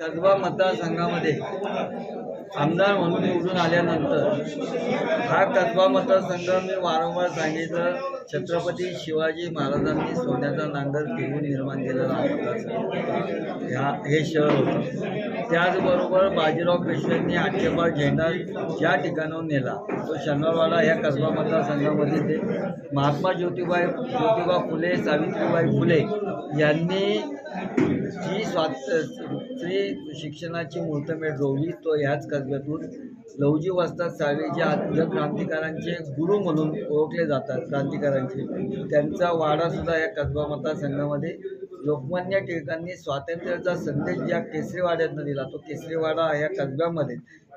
कसबा मतदारसंघामध्ये आमदार म्हणून निवडून आल्यानंतर हा कसबा मतदारसंघ मी वारंवार सांगितलं छत्रपती शिवाजी महाराजांनी सोन्याचा नांगर घेऊन निर्माण केलेला हा मतदारसंघ ह्या हे शहर होतं. त्याचबरोबर बाजीराव पेशव्यांनी आठशेपार झेंडा ज्या ठिकाणाहून नेला तो शनिवारवाडा ह्या कसबा मतदारसंघामध्ये ते महात्मा ज्योतिबाई ज्योतिबा फुले सावित्रीबाई फुले यांनी जी स्वात शिक्षणाची मूर्तमेढ रोवली तो ह्याच कसब्यातून लवजी वस्ताद सावे जे आद्य क्रांतिकारांचे गुरु म्हणून ओळखले जातात क्रांतिकारांचे. त्यांचा वाडासुद्धा या कसबा मतदारसंघामध्ये लोकमान्य टिळकांनी स्वातंत्र्याचा संदेश ज्या केसरीवाड्यातनं दिला तो केसरीवाडा या कसब्यामध्ये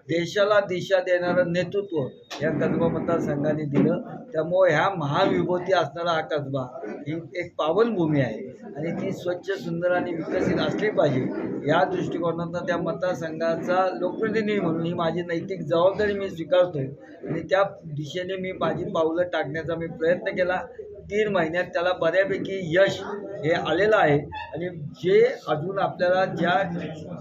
देशाला दिशा देणारं नेतृत्व या कसबा मतदारसंघाने दिलं. त्यामुळे ह्या महाविभूती असणारा हा कसबा ही एक पावनभूमी आहे आणि ती स्वच्छ सुंदर आणि विकसित असली पाहिजे. या दृष्टिकोनातून त्या मतदारसंघाचा लोकप्रतिनिधी म्हणून ही माझी नैतिक जबाबदारी मी स्वीकारतो आणि त्या दिशेने मी माझी पावलं टाकण्याचा मी प्रयत्न केला. तीन महिन्यात त्याला बऱ्यापैकी यश हे आलेलं आहे. आणि जे अजून आपल्याला ज्या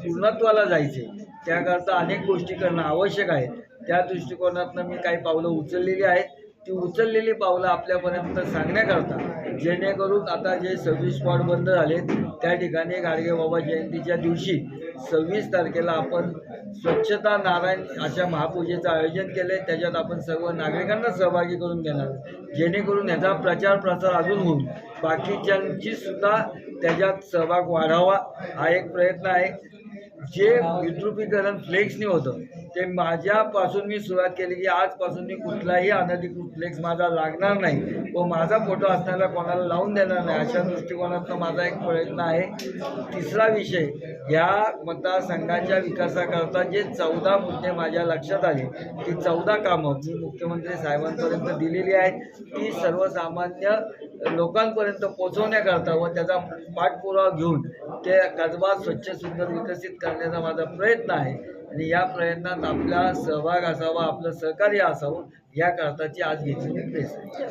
पूर्णत्वाला जायचे त्याकरता अनेक गोष्टी करणं आवश्यक आहे. त्या दृष्टिकोनातनं मी काही पावलं उचललेली आहेत. ती उचललेली पावलं आपल्यापर्यंत सांगण्याकरता जेणेकरून आता जे सव्वीस स्पॉट बंद झालेत त्या ठिकाणी गाडगे बाबा जयंतीच्या दिवशी सव्वीस तारखेला आपण स्वच्छता नारायण अशा महापूजेचं आयोजन केलं आहे त्याच्यात आपण सर्व नागरिकांना सहभागी करून घेणार जेणेकरून ह्याचा प्रचार प्रसार अजून होऊन बाकीच्यांची सुद्धा त्याच्यात सहभाग वाढावा हा एक प्रयत्न आहे. जे विद्रुपीकरण फ्लेक्सने होतं ते माझ्यापासून मी सुरुवात केली की आजपासून मी कुठलाही अनधिकृत फ्लेक्स माझा लागणार नाही. व माझा फोटो असणारा कोणाला लावून देणार नाही अशा दृष्टिकोनातनं माझा एक प्रयत्न आहे. तिसरा विषय ह्या मतदारसंघाच्या विकासाकरता जे चौदा मुद्दे माझ्या लक्षात आले ती चौदा कामं मी मुख्यमंत्री साहेबांपर्यंत दिलेली आहेत. ती सर्वसामान्य लोकांपर्यंत पोचवण्याकरता व त्याचा पाठपुरावा घेऊन ते कसबा स्वच्छ सुंदर विकसित करण्याचा माझा प्रयत्न आहे. आणि या प्रयत्नात आपला सहभाग असावा आपलं सहकार्य असावं याकरताची आज घेतलेली प्रेस आहे.